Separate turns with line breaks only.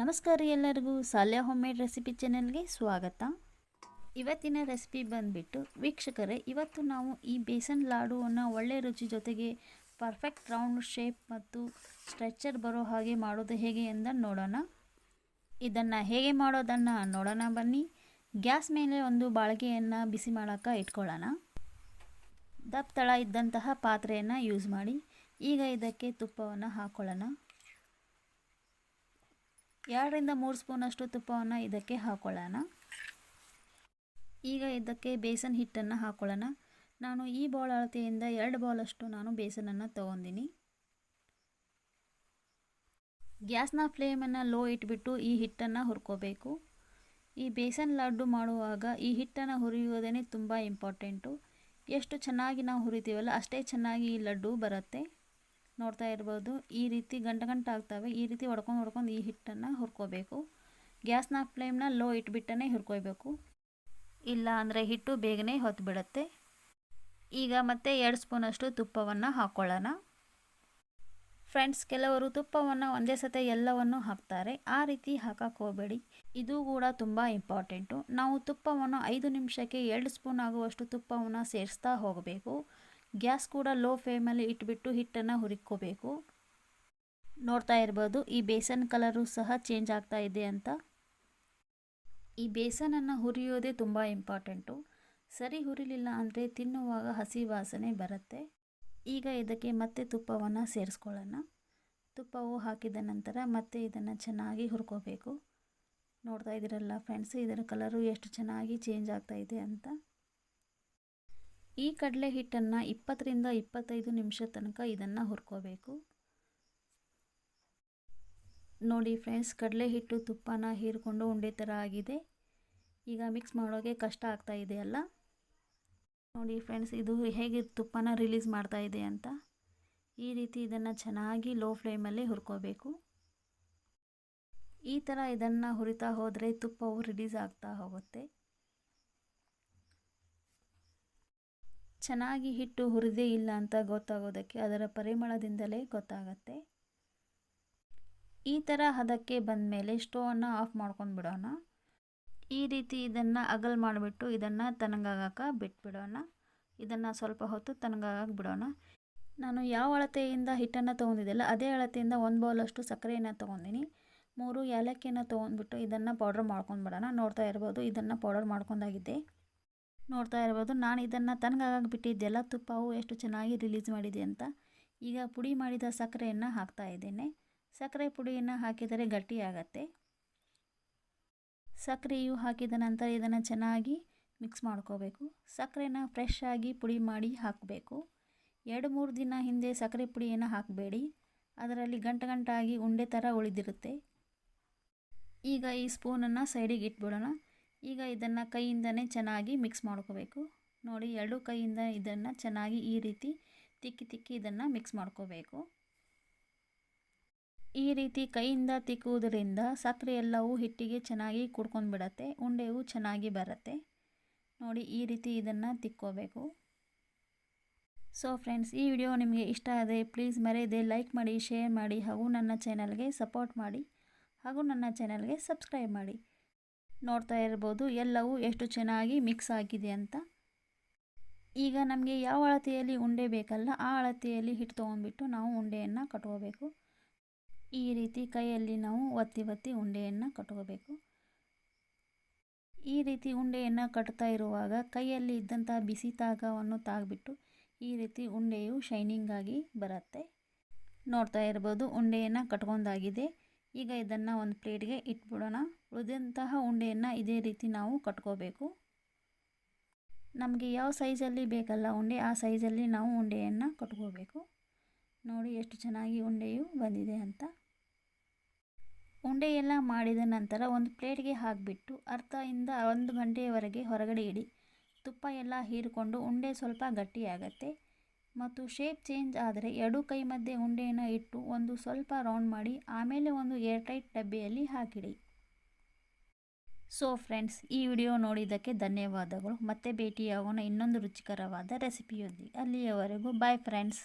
ನಮಸ್ಕಾರ ಎಲ್ಲರಿಗೂ ಸಾಲ್ಯ home made recipe ಚಾನೆಲ್ಗೆ ಸ್ವಾಗತ. ಇವತ್ತಿನ ರೆಸಿಪಿ ಬಂದುಬಿಟ್ಟು ವೀಕ್ಷಕರೇ, ಇವತ್ತು ನಾವು ಈ ಬೇಸನ್ ಲಾಡುವನ್ನು ಒಳ್ಳೆ ರುಚಿ ಜೊತೆಗೆ ಪರ್ಫೆಕ್ಟ್ ರೌಂಡ್ ಶೇಪ್ ಮತ್ತು ಸ್ಟ್ರೆಚರ್ ಬರೋ ಹಾಗೆ ಮಾಡೋದು ಹೇಗೆ ಅಂತ ನೋಡೋಣ. ಇದನ್ನು ಹೇಗೆ ಮಾಡೋದನ್ನು ನೋಡೋಣ ಬನ್ನಿ. ಗ್ಯಾಸ್ ಮೇಲೆ ಒಂದು ಬಾಳಿಗೆಯನ್ನು ಬಿಸಿ ಮಾಡೋಕ್ಕೆ ಇಟ್ಕೊಳ್ಳೋಣ. ದಪ್ಪ ತಳ ಇದ್ದಂತಹ ಪಾತ್ರೆಯನ್ನು ಯೂಸ್ ಮಾಡಿ. ಈಗ ಇದಕ್ಕೆ ತುಪ್ಪವನ್ನು ಹಾಕ್ಕೊಳ್ಳೋಣ ಎರಡರಿಂದ ಮೂರು ಸ್ಪೂನಷ್ಟು ತುಪ್ಪವನ್ನು ಇದಕ್ಕೆ ಹಾಕೊಳ್ಳೋಣ. ಈಗ ಇದಕ್ಕೆ ಬೇಸನ್ ಹಿಟ್ಟನ್ನು ಹಾಕ್ಕೊಳ್ಳೋಣ ನಾನು ಈ ಬೌಲ್ ಅಳತೆಯಿಂದ ಎರಡು ಬೌಲಷ್ಟು ನಾನು ಬೇಸನನ್ನು ತೊಗೊಂಡಿನಿ. ಗ್ಯಾಸ್ನ ಫ್ಲೇಮನ್ನು ಲೋ ಇಟ್ಬಿಟ್ಟು ಈ ಹಿಟ್ಟನ್ನು ಹುರ್ಕೋಬೇಕು. ಈ ಬೇಸನ್ ಲಡ್ಡು ಮಾಡುವಾಗ ಈ ಹಿಟ್ಟನ್ನು ಹುರಿಯೋದೇ ತುಂಬ ಇಂಪಾರ್ಟೆಂಟು. ಎಷ್ಟು ಚೆನ್ನಾಗಿ ನಾವು ಹುರಿತೀವಲ್ಲ ಅಷ್ಟೇ ಚೆನ್ನಾಗಿ ಈ ಲಡ್ಡು ಬರುತ್ತೆ. ನೋಡ್ತಾ ಇರ್ಬೋದು. ಈ ರೀತಿ ಗಂಟ ಗಂಟ ಆಗ್ತವೆ. ಈ ರೀತಿ ಹೊಡ್ಕೊಂಡು ಹೊಡ್ಕೊಂಡು ಈ ಹಿಟ್ಟನ್ನು ಹುರ್ಕೋಬೇಕು. ಗ್ಯಾಸ್ನ ಫ್ಲೇಮ್ನ ಲೋ ಇಟ್ಬಿಟ್ಟೇ ಹುರ್ಕೋಬೇಕು ಇಲ್ಲ ಅಂದರೆ ಹಿಟ್ಟು ಬೇಗನೆ ಹೊತ್ತು ಬಿಡುತ್ತೆ ಈಗ ಮತ್ತೆ ಎರಡು ಸ್ಪೂನಷ್ಟು ತುಪ್ಪವನ್ನು ಹಾಕ್ಕೊಳ್ಳೋಣ ಫ್ರೆಂಡ್ಸ್, ಕೆಲವರು ತುಪ್ಪವನ್ನು ಒಂದೇ ಸತೆ ಎಲ್ಲವನ್ನು ಹಾಕ್ತಾರೆ. ಆ ರೀತಿ ಹಾಕಕ್ಕೆ ಹೋಗಬೇಡಿ. ಇದು ಕೂಡ ತುಂಬ ಇಂಪಾರ್ಟೆಂಟು. ನಾವು ತುಪ್ಪವನ್ನು ಐದು ನಿಮಿಷಕ್ಕೆ ಎರಡು ಸ್ಪೂನ್ ಆಗುವಷ್ಟು ತುಪ್ಪವನ್ನು ಸೇರಿಸ್ತಾ ಹೋಗಬೇಕು. ಗ್ಯಾಸ್ ಕೂಡ ಲೋ ಫ್ಲೇಮಲ್ಲಿ ಇಟ್ಬಿಟ್ಟು ಹಿಟ್ಟನ್ನು ಹುರಿಕೋಬೇಕು ನೋಡ್ತಾ ಇರ್ಬೋದು, ಈ ಬೇಸನ್ ಕಲರು ಸಹ ಚೇಂಜ್ ಆಗ್ತಾ ಇದೆ ಅಂತ. ಈ ಬೇಸನನ್ನು ಹುರಿಯೋದೇ ತುಂಬ ಇಂಪಾರ್ಟೆಂಟು ಸರಿ ಹುರಿಲಿಲ್ಲ ಅಂದರೆ ತಿನ್ನುವಾಗ ಹಸಿ ವಾಸನೆ ಬರುತ್ತೆ. ಈಗ ಇದಕ್ಕೆ ಮತ್ತೆ ತುಪ್ಪವನ್ನು ಸೇರಿಸ್ಕೊಳ್ಳೋಣ. ತುಪ್ಪವು ಹಾಕಿದ ನಂತರ ಮತ್ತೆ ಇದನ್ನು ಚೆನ್ನಾಗಿ ಹುರ್ಕೋಬೇಕು. ನೋಡ್ತಾ ಇದ್ದೀರಲ್ಲ ಫ್ರೆಂಡ್ಸ್ ಇದರ ಕಲರು ಎಷ್ಟು ಚೆನ್ನಾಗಿ ಚೇಂಜ್ ಆಗ್ತಾ ಇದೆ ಅಂತ. ಈ ಕಡಲೆ ಹಿಟ್ಟನ್ನು ಇಪ್ಪತ್ತರಿಂದ ಇಪ್ಪತ್ತೈದು ನಿಮಿಷ ತನಕ ಇದನ್ನು ಹುರ್ಕೋಬೇಕು. ನೋಡಿ ಫ್ರೆಂಡ್ಸ್ ಕಡಲೆ ಹಿಟ್ಟು ತುಪ್ಪನ ಹೀರಿಕೊಂಡು ಉಂಡೆ ಥರ ಆಗಿದೆ. ಈಗ ಮಿಕ್ಸ್ ಮಾಡೋಕ್ಕೆ ಕಷ್ಟ ಆಗ್ತಾ ಇದೆ ಅಲ್ಲ? ನೋಡಿ ಫ್ರೆಂಡ್ಸ್, ಇದು ಹೇಗೆ ತುಪ್ಪನ ರಿಲೀಸ್ ಮಾಡ್ತಾ ಇದೆ ಅಂತ. ಈ ರೀತಿ ಇದನ್ನು ಚೆನ್ನಾಗಿ ಲೋ ಫ್ಲೇಮಲ್ಲಿ ಹುರ್ಕೋಬೇಕು. ಈ ಥರ ಇದನ್ನು ಹುರಿತಾ ಹೋದರೆ ತುಪ್ಪವು ರಿಲೀಸ್ ಆಗ್ತಾ ಹೋಗುತ್ತೆ. ಚೆನ್ನಾಗಿ ಹಿಟ್ಟು ಹುರಿದೇ ಇಲ್ಲ ಅಂತ ಗೊತ್ತಾಗೋದಕ್ಕೆ ಅದರ ಪರಿಮಳದಿಂದಲೇ ಗೊತ್ತಾಗತ್ತೆ. ಈ ಥರ ಹದಕ್ಕೆ ಬಂದ ಮೇಲೆ ಸ್ಟೋವನ್ನು ಆಫ್ ಮಾಡ್ಕೊಂಡು ಬಿಡೋಣ. ಈ ರೀತಿ ಇದನ್ನು ಅಗಲ್ ಮಾಡಿಬಿಟ್ಟು ಇದನ್ನು ತನಗಾಗಕ್ಕೆ ಬಿಟ್ಬಿಡೋಣ. ಇದನ್ನು ಸ್ವಲ್ಪ ಹೊತ್ತು ತನಗಾಗಕ್ಕೆ ಬಿಡೋಣ. ನಾನು ಯಾವ ಅಳತೆಯಿಂದ ಹಿಟ್ಟನ್ನು ತೊಗೊಂಡಿದ್ದೆಲ್ಲ ಅದೇ ಅಳತೆಯಿಂದ ಒಂದು ಬೌಲಷ್ಟು ಸಕ್ಕರೆಯನ್ನು ತೊಗೊಂಡಿನಿ. ಮೂರು ಏಲಕ್ಕಿಯನ್ನು ತೊಗೊಂಡ್ಬಿಟ್ಟು ಇದನ್ನು ಪೌಡ್ರ್ ಮಾಡ್ಕೊಂಡ್ಬಿಡೋಣ ನೋಡ್ತಾ ಇರ್ಬೋದು ಇದನ್ನು ಪೌಡರ್ ಮಾಡ್ಕೊಂಡಾಗಿದ್ದೆ ನೋಡ್ತಾ ಇರ್ಬೋದು. ನಾನು ಇದನ್ನು ತನಗಾಗಕ್ಕೆ ಬಿಟ್ಟಿದ್ದೆಲ್ಲ ತುಪ್ಪವು ಎಷ್ಟು ಚೆನ್ನಾಗಿ ರಿಲೀಸ್ ಮಾಡಿದೆ ಅಂತ ಈಗ ಪುಡಿ ಮಾಡಿದ ಸಕ್ಕರೆಯನ್ನು ಹಾಕ್ತಾ ಇದ್ದೇನೆ. ಸಕ್ಕರೆ ಪುಡಿಯನ್ನು ಹಾಕಿದರೆ ಗಟ್ಟಿಯಾಗತ್ತೆ ಸಕ್ಕರೆಯು ಹಾಕಿದ ನಂತರ ಇದನ್ನು ಚೆನ್ನಾಗಿ ಮಿಕ್ಸ್ ಮಾಡ್ಕೋಬೇಕು. ಸಕ್ಕರೆನ ಫ್ರೆಶ್ ಆಗಿ ಪುಡಿ ಮಾಡಿ ಹಾಕಬೇಕು. ಎರಡು ಮೂರು ದಿನ ಹಿಂದೆ ಸಕ್ಕರೆ ಪುಡಿಯನ್ನು ಹಾಕಬೇಡಿ. ಅದರಲ್ಲಿ ಗಂಟು ಗಂಟಾಗಿ ಉಂಡೆ ಥರ ಉಳಿದಿರುತ್ತೆ. ಈಗ ಈ ಸ್ಪೂನನ್ನು ಸೈಡಿಗೆ ಇಟ್ಬಿಡೋಣ. ಈಗ ಇದನ್ನು ಕೈಯಿಂದನೇ ಚೆನ್ನಾಗಿ ಮಿಕ್ಸ್ ಮಾಡ್ಕೋಬೇಕು. ನೋಡಿ, ಎರಡು ಕೈಯಿಂದ ಇದನ್ನು ಚೆನ್ನಾಗಿ ಈ ರೀತಿ ತಿಕ್ಕಿ ತಿಕ್ಕಿ ಇದನ್ನು ಮಿಕ್ಸ್ ಮಾಡ್ಕೋಬೇಕು. ಈ ರೀತಿ ಕೈಯಿಂದ ತಿಕ್ಕುವುದರಿಂದ ಸಕ್ಕರೆ ಎಲ್ಲವೂ ಹಿಟ್ಟಿಗೆ ಚೆನ್ನಾಗಿ ಕುಡ್ಕೊಂಡು ಬಿಡತ್ತೆ ಉಂಡೆಯು ಚೆನ್ನಾಗಿ ಬರುತ್ತೆ. ನೋಡಿ, ಈ ರೀತಿ ಇದನ್ನು ತಿಕ್ಕೋಬೇಕು. ಸೊ ಫ್ರೆಂಡ್ಸ್ ಈ ವಿಡಿಯೋ ನಿಮಗೆ ಇಷ್ಟ ಆದರೆ ಪ್ಲೀಸ್ ಮರೆಯದೆ ಲೈಕ್ ಮಾಡಿ ಶೇರ್ ಮಾಡಿ, ಹಾಗೂ ನನ್ನ ಚಾನಲ್ಗೆ ಸಪೋರ್ಟ್ ಮಾಡಿ, ಹಾಗೂ ನನ್ನ ಚಾನಲ್ಗೆ ಸಬ್ಸ್ಕ್ರೈಬ್ ಮಾಡಿ. ನೋಡ್ತಾ ಇರ್ಬೋದು. ಎಲ್ಲವೂ ಎಷ್ಟು ಚೆನ್ನಾಗಿ ಮಿಕ್ಸ್ ಆಗಿದೆ ಅಂತ. ಈಗ ನಮಗೆ ಯಾವ ಅಳತೆಯಲ್ಲಿ ಉಂಡೆ ಬೇಕಲ್ಲ, ಆ ಅಳತೆಯಲ್ಲಿ ಹಿಟ್ಟು ತೊಗೊಂಡ್ಬಿಟ್ಟು ನಾವು ಉಂಡೆಯನ್ನು ಕಟ್ಕೋಬೇಕು. ಈ ರೀತಿ ಕೈಯಲ್ಲಿ ನಾವು ಒತ್ತಿ ಒತ್ತಿ ಉಂಡೆಯನ್ನು ಕಟ್ಕೋಬೇಕು. ಈ ರೀತಿ ಉಂಡೆಯನ್ನು ಕಟ್ತಾ ಇರುವಾಗ ಕೈಯಲ್ಲಿ ಇದ್ದಂಥ ಬಿಸಿ ತಾಗವನ್ನು ತಾಗ್ಬಿಟ್ಟು ಈ ರೀತಿ ಉಂಡೆಯು ಶೈನಿಂಗಾಗಿ ಬರುತ್ತೆ. ನೋಡ್ತಾ ಇರ್ಬೋದು ಉಂಡೆಯನ್ನು ಕಟ್ಕೊಂಡಾಗಿದೆ. ಈಗ ಇದನ್ನು ಒಂದು ಪ್ಲೇಟ್ಗೆ ಇಟ್ಬಿಡೋಣ. ಉಳಿದಂತಹ ಉಂಡೆಯನ್ನು ಇದೇ ರೀತಿ ನಾವು ಕಟ್ಕೋಬೇಕು. ನಮಗೆ ಯಾವ ಸೈಜಲ್ಲಿ ಬೇಕಲ್ಲ ಉಂಡೆ, ಆ ಸೈಜಲ್ಲಿ ನಾವು ಉಂಡೆಯನ್ನು ಕಟ್ಕೋಬೇಕು. ನೋಡಿ ಎಷ್ಟು ಚೆನ್ನಾಗಿ ಉಂಡೆಯು ಬಂದಿದೆ ಅಂತ. ಉಂಡೆ ಎಲ್ಲ ಮಾಡಿದ ನಂತರ ಒಂದು ಪ್ಲೇಟ್ಗೆ ಹಾಕಿಬಿಟ್ಟು ಅರ್ಧದಿಂದ ಒಂದು ಗಂಟೆಯವರೆಗೆ ಹೊರಗಡೆ ಇಡಿ. ತುಪ್ಪ ಎಲ್ಲ ಹೀರಿಕೊಂಡು ಉಂಡೆ ಸ್ವಲ್ಪ ಗಟ್ಟಿಯಾಗತ್ತೆ. ಮತ್ತು ಶೇಪ್ ಚೇಂಜ್ ಆದರೆ ಎರಡು ಕೈ ಮಧ್ಯೆ ಉಂಡೆಯನ್ನು ಇಟ್ಟು ಒಂದು ಸ್ವಲ್ಪ ರೌಂಡ್ ಮಾಡಿ, ಆಮೇಲೆ ಒಂದು ಏರ್ಟೈಟ್ ಡಬ್ಬಿಯಲ್ಲಿ ಹಾಕಿಡಿ. ಸೊ ಫ್ರೆಂಡ್ಸ್ ಈ ವಿಡಿಯೋ ನೋಡಿದ್ದಕ್ಕೆ ಧನ್ಯವಾದಗಳು. ಮತ್ತೆ ಭೇಟಿಯಾಗೋಣ ಇನ್ನೊಂದು ರುಚಿಕರವಾದ ರೆಸಿಪಿಯೊಂದಿಗೆ ಅಲ್ಲಿಯವರೆಗೂ ಬಾಯ್ ಫ್ರೆಂಡ್ಸ್